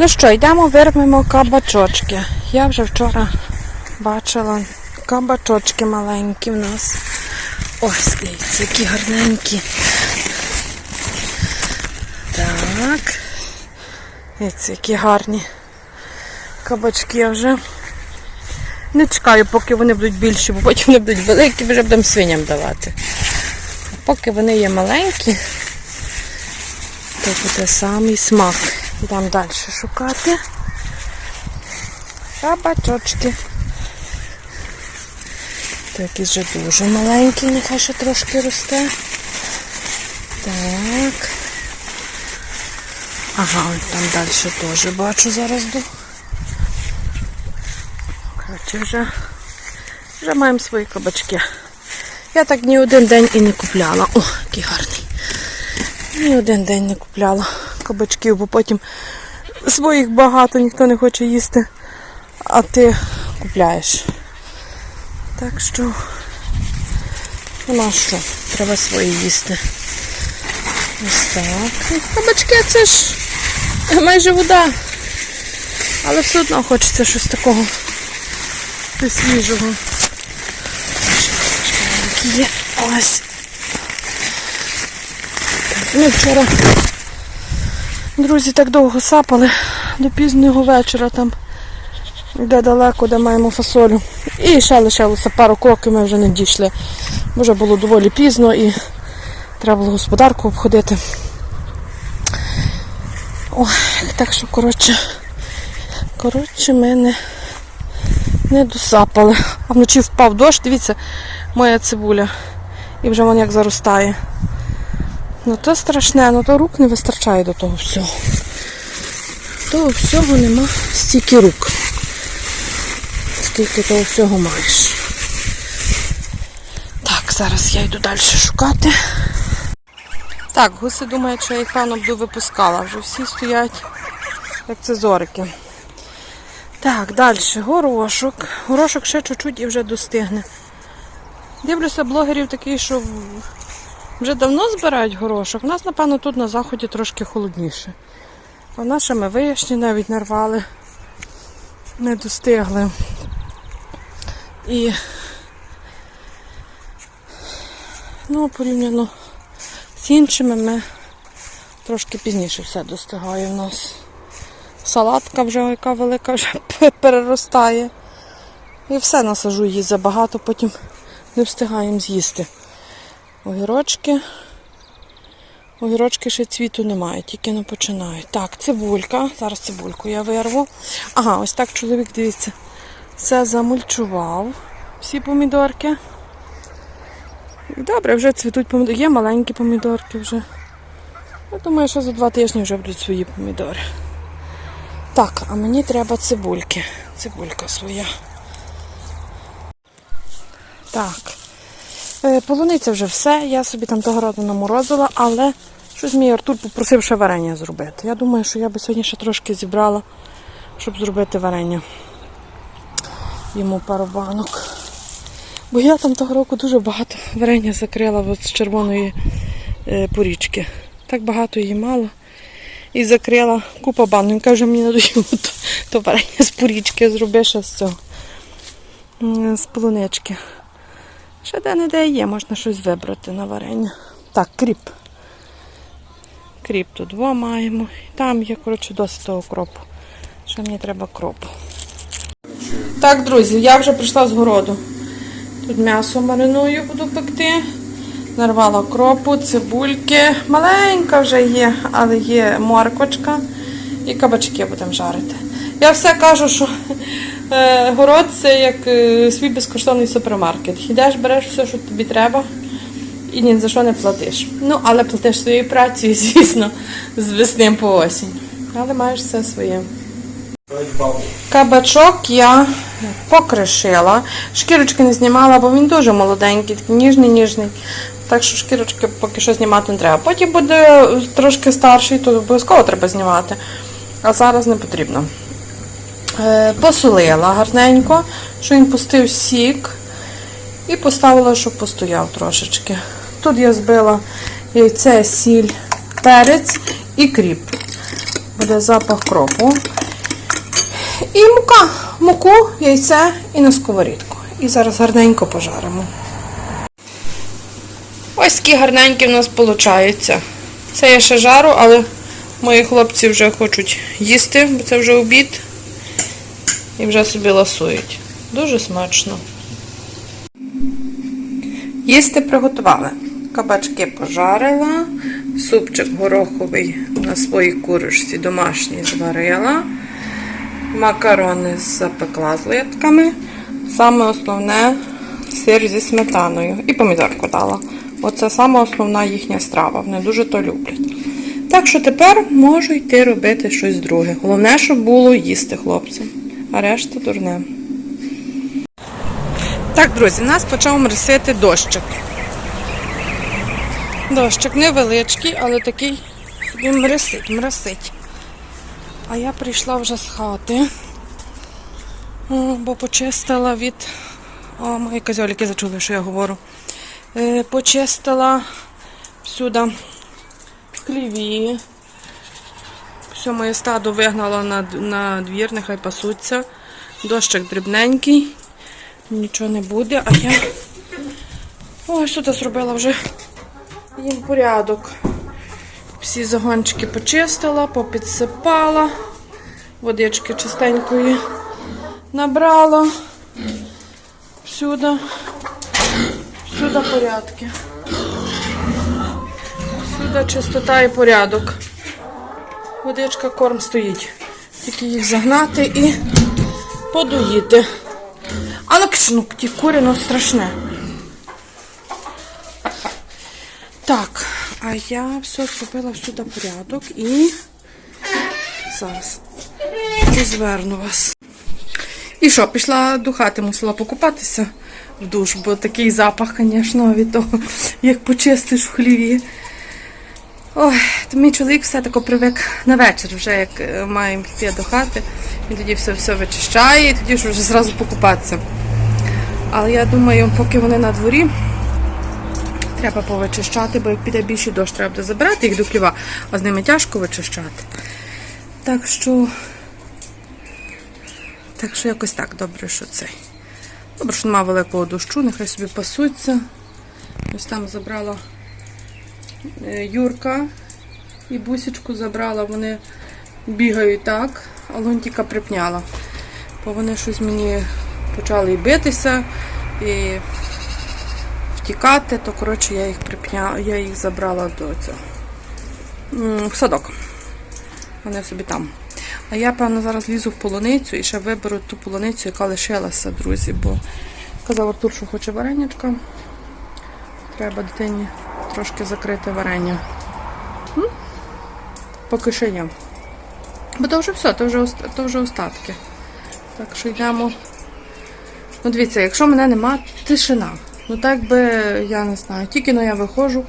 Ну що, йдемо вирвемо кабачочки. Я вже вчора бачила кабачочки маленькі в нас. Ось, дивіться, які гарненькі. Так. Дивіться, які гарні кабачки я вже. Не чекаю, поки вони будуть більші, бо потім вони будуть великі, вже будемо свиням давати. Поки вони є маленькі, то буде самий смак. Йдемо далі шукати. Кабачочки. То якийсь вже дуже маленький, нехай ще трошки росте. Так. Ага, ось там далі теж бачу зараз. Коротше, вже, вже маємо свої кабачки. Я так ні один день і не купляла. О, який гарний. Ні один день не купляла кабачків, бо потім своїх багато, ніхто не хоче їсти, а ти купляєш. Так що нема що, треба свої їсти. Ось так. Ну, Кабачки це ж майже вода. Але все одно хочеться щось такого свіжого. Є. Ось. Ми вчора, друзі, так довго сапали до пізнього вечора там, де далеко, де маємо фасолю. І ще лишилося пару кроків, ми вже не дійшли. Бо Вже було доволі пізно і треба було господарку обходити. Ой, так що, коротше, коротше, ми не, не досапали. А вночі впав дощ, дивіться, моя цибуля. І вже вон як заростає. Ну то страшне, ну то рук не вистачає до того всього. Того всього нема стільки рук. Скільки того всього маєш. Так, зараз я йду далі шукати. Так, гуси думають, що я їх певно буду випускала. Вже всі стоять, як це зорики. Так, далі горошок. Горошок ще чуть-чуть і вже достигне. Дивлюся, блогерів такі, що вже давно збирають горошок. У нас, напевно, тут на заході трошки холодніше. А наше ми вияшні навіть нарвали, не достигли. І ну, порівняно з іншими ми трошки пізніше все достигає в нас. Салатка вже яка велика вже переростає. І все насажу її забагато, потім не встигаємо з'їсти. Огірочки. Огірочки ще цвіту немає, тільки не починають. Так, цибулька. Зараз цибульку я вирву. Ага, ось так чоловік, дивіться, все замульчував. Всі помідорки. Добре, вже цвітуть помідорки. Є маленькі помідорки вже. Я думаю, що за два тижні вже будуть свої помідори. Так, а мені треба цибульки. Цибулька своя. Так. Е, Полуниця вже все. Я собі там того разу наморозила, але щось мій Артур попросив ще варення зробити. Я думаю, що я би сьогодні ще трошки зібрала, щоб зробити варення. Йому пару банок. Бо я там того року дуже багато варення закрила от з червоної е, порічки. Так багато її мало. І закрила купа банок. Він каже, мені надоїло то, то варення з порічки, зроби з цього. З полунички. Ще де-не-де є, можна щось вибрати на варення. Так, кріп. Кріп тут два маємо. Там є, коротше, досить того кропу. Ще мені треба кропу. Так, друзі, я вже прийшла з городу. Тут м'ясо мариную, буду пекти. Нарвала кропу, цибульки. Маленька вже є, але є морквочка і кабачки будемо жарити. Я все кажу, що город це як е, свій безкоштовний супермаркет. Йдеш, береш все, що тобі треба, і ні за що не платиш. Ну, але платиш своєю працею, звісно, з весни по осінь. Але маєш все своє. Кабачок я покришила. Шкірочки не знімала, бо він дуже молоденький, такий ніжний, ніжний. Так що шкірочки поки що знімати не треба. Потім буде трошки старший, то обов'язково треба знімати. А зараз не потрібно. Е, Посолила гарненько, що він пустив сік. І поставила, щоб постояв трошечки. Тут я збила яйце, сіль, перець і кріп. буде запах кропу. І мука. Муку, яйце і на сковорідку. І зараз гарненько пожаримо. Ось такі гарненькі в нас виходить. Це я ще жару, але мої хлопці вже хочуть їсти, бо це вже обід. І вже собі ласують. Дуже смачно. Їсти приготували. Кабачки пожарила, супчик гороховий на своїй курочці домашній зварила, макарони запекла з литками. Саме основне сир зі сметаною і помідорку дала. Оце саме основна їхня страва. Вони дуже то люблять. Так що тепер можу йти робити щось друге. Головне, щоб було їсти хлопцям, а решта дурне. Так, друзі, нас почав моросити дощик. Дощик невеличкий, але такий собі мрисить, мрисить. А я прийшла вже з хати, бо почистила від. О, мої козьоліки зачули, що я говорю. Е, почистила всюди в хліві. Все моє стадо вигнала на, на двір, нехай пасуться. Дощик дрібненький, нічого не буде, а я ось тут зробила вже їм порядок. Всі загончики почистила, попідсипала, водички чистенької набрала. Всюди, всюди порядки. Всюди чистота і порядок. Водичка, корм стоїть. Тільки їх загнати і подоїти. Але кшну, ті курі, ну страшне. Так, а я все зробила всюди порядок і зараз розверну вас. І що, пішла до хати, мусила покупатися в душ, бо такий запах, звісно, від того, як почистиш в хліві. Ой, то мій чоловік все тако привик на вечір, вже як е, маємо йти до хати. Він тоді все все вичищає і тоді ж вже зразу покупатися. Але я думаю, поки вони на дворі, треба повичищати, бо як піде більший дощ, треба буде забирати їх до хліва, а з ними тяжко вичищати. Так що. Так що якось так добре, що цей. Добре, що немає великого дощу, нехай собі пасуться. Ось там забрала Юрка і бусічку забрала, вони бігають так, а лунтіка припняла. Бо вони щось мені почали битися, і втікати, то коротше я їх припня... я їх забрала до цього в садок. Вони собі там. А я, певно, зараз лізу в полуницю і ще виберу ту полуницю, яка лишилася, друзі, бо казав Артур, що хоче варенячка. Треба дитині трошки закрити варення. М? Поки що є. Бо то вже все, то вже, то вже остатки. Так що йдемо. Ну, дивіться, якщо мене нема, тишина. Ну так би, я не знаю, тільки но я виходжу,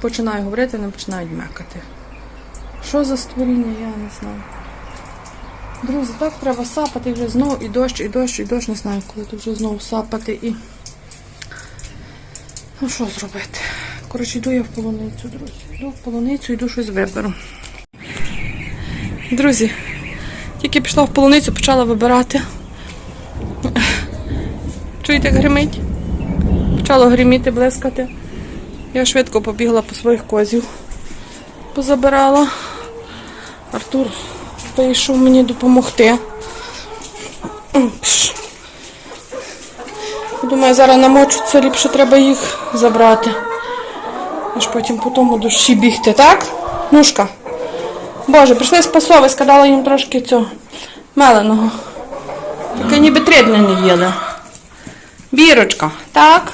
починаю говорити, вони починають мекати. Що за створіння, я не знаю. Друзі, так треба сапати вже знову і дощ, і дощ, і дощ, не знаю, коли тут вже знову сапати і. Ну що зробити? Коротше, йду я в полуницю, друзі. Йду в полуницю, йду щось виберу. Друзі, тільки пішла в полуницю, почала вибирати. Чуєте, як гримить? Почало гриміти, блискати. Я швидко побігла по своїх козів. Позабирала. Артур вийшов мені допомогти. Думаю, зараз намочуться, ліпше треба їх забрати. Аж потім по тому дощі бігти, так? Нушка. Боже, прийшли з пасовиська, дала їм трошки цього меленого. Таке ніби три дні не їли. Бірочка, так?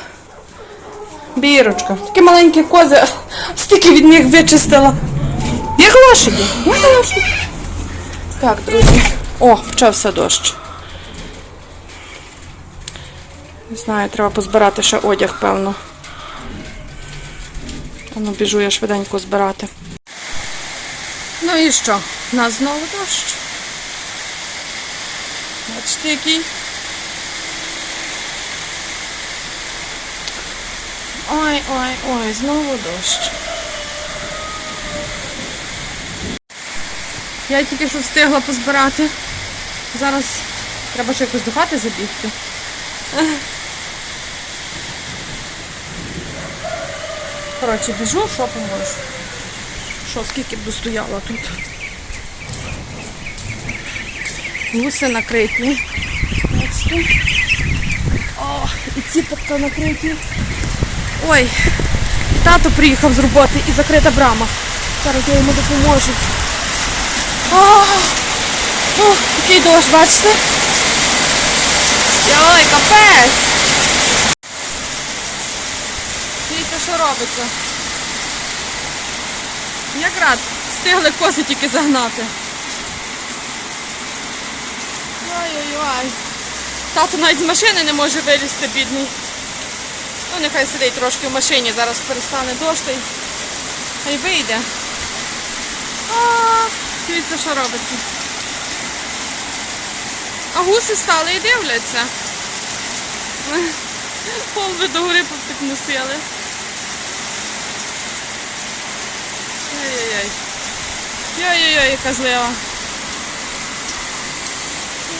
Бірочка. Такі маленькі кози, стільки від них вичистила. Як лошаді. Так, друзі. О, почався дощ. Не знаю, треба позбирати ще одяг, певно. Ану, біжу я швиденько збирати. Ну і що? У нас знову дощ. Бачите, який? Ой, ой, ой, знову дощ. Я тільки що встигла позбирати. Зараз треба ще якось до хати забігти. Коротше, біжу, що поможу. Що, скільки б достояла тут? Гуси накриті. О, і ці поки накриті. Ой, тато приїхав з роботи і закрита брама. Зараз я йому допоможу. О, о, який дощ, бачите? Ой, капець! Дивіться, що робиться. Як рад, встигли коси тільки загнати. Ой-ой-ой. Тато навіть з машини не може вилізти, бідний. Ну, нехай сидить трошки в машині, зараз перестане дощ та й вийде. А, дивіться, що робиться. А гуси стали і дивляться. Полби догори підносили. Ой-ой-ой. Ой-ой-ой, яка злива.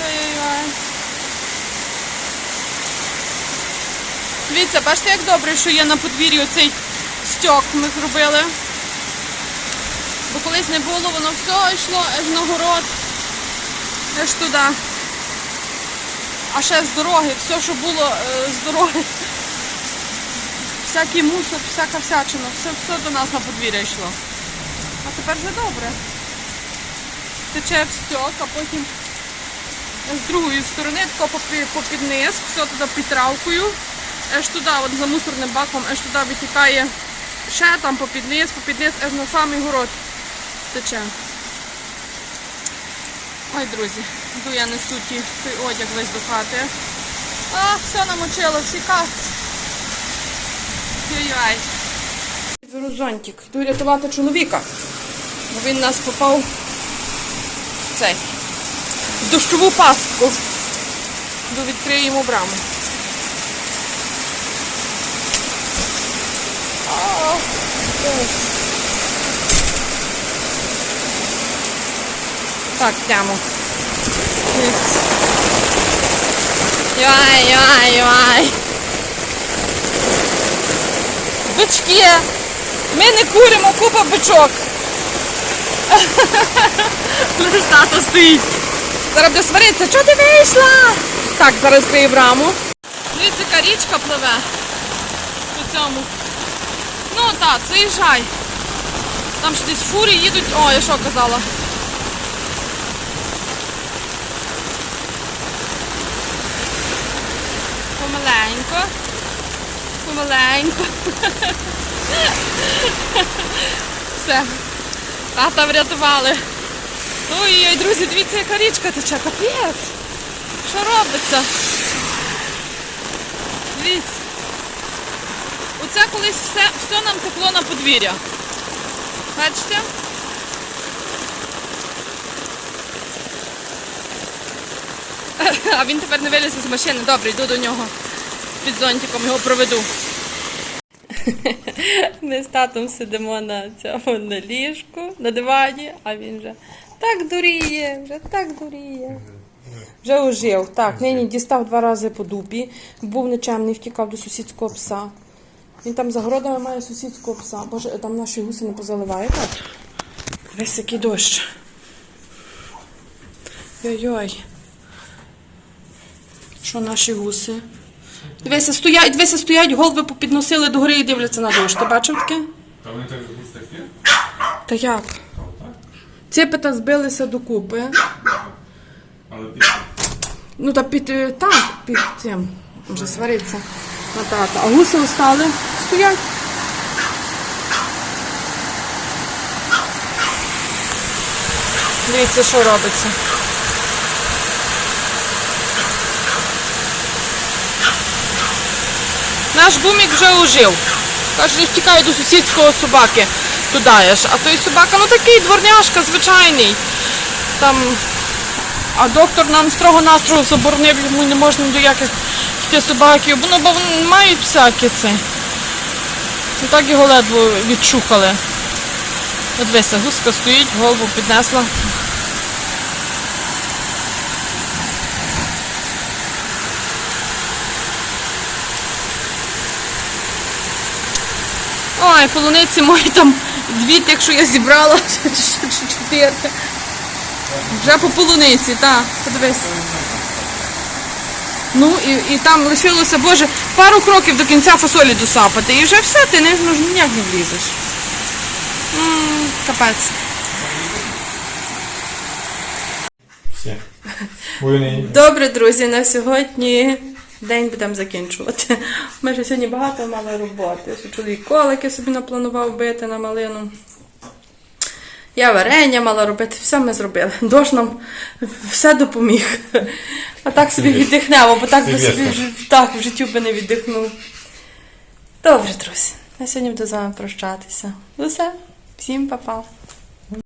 Ой-ой-ой. Дивіться, бачите, як добре, що є на подвір'ї оцей стьок ми зробили. Бо колись не було, воно все йшло аж на город, аж туди. А ще з дороги, все, що було е, з дороги. Всякий мусор, всяка всячина, все, все до нас на подвір'я йшло. Тепер вже добре. Тече в стьок, а потім з другої сторони, тако попі- попід низ, все туди підтравкою. Аж туди, от за мусорним баком, аж туди витікає ще там попід низ, попід низ, аж на самий город тече. Ой, друзі, йду я несу ті, той одяг весь до хати. А, все намочило, всі кац. Йой-йой. Беру зонтик. Йду рятувати чоловіка. Бо він нас попав в цей. В дощову пастку. Йду відкрию йому браму. А. Так, прямо. Йой, йой, йой. Бички. Ми не куримо, купа бичок. Лиш тато стоїть. Зараз буде сваритися. Чого ти вийшла? Так, зараз крию браму. Дивіться, яка річка пливе. По цьому. Ну так, заїжджай. Там ще десь фурі їдуть. О, я що казала? Помаленько. Помаленько. Все. Тата врятували. Ой-ой, друзі, дивіться, яка річка тече. Капець. Що робиться? Дивіться. Оце колись все, все нам текло на подвір'я. Бачите? А він тепер не вилізе з машини. Добре, йду до нього. Під зонтиком його проведу. Ми з татом сидимо на цьому на ліжку, на дивані, а він вже так дуріє, вже так дуріє. Вже ожив. Так, нині дістав два рази по дупі, був нечемний, втікав до сусідського пса. Він там за городами має сусідського пса. Боже, там наші гуси не позаливає, так? Весь який дощ. Йой-йой. Що наші гуси? Дивися, стоять, дивися, стоять, голови попідносили до гори і дивляться на дощ. Ти бачив таке? Та вони так густі? Та як? Цепета збилися докупи. Але під Ну та під е, так, під цим. Вже свариться на тата. А гуси остали, стоять. Дивіться, що робиться. Наш бумік вже ожив. Каже, втікає до сусідського собаки туди. А той собака, ну такий дворняшка, звичайний. Там а доктор нам строго-настрого заборонив, йому не можна до яких собаків, ну, бо мають всякі це. І так його ледве відчухали. От гуска стоїть, голову піднесла. Знаю, полуниці мої там дві тих, що я зібрала, чотири. Вже по полуниці, так, подивись. Ну і, і там лишилося, боже, пару кроків до кінця фасолі досапати. І вже все, ти не, ну, ніяк не влізеш. М, Капець. Все. Добре, друзі, на сьогодні день будемо закінчувати. Ми вже сьогодні багато мали роботи. Чоловік колики собі напланував бити на малину. Я варення мала робити, все ми зробили. Дощ нам все допоміг. А так собі віддихнемо, бо так би собі так в життю би не віддихнув. Добре, друзі. На сьогодні буду з вами прощатися. Ну все, всім па-па.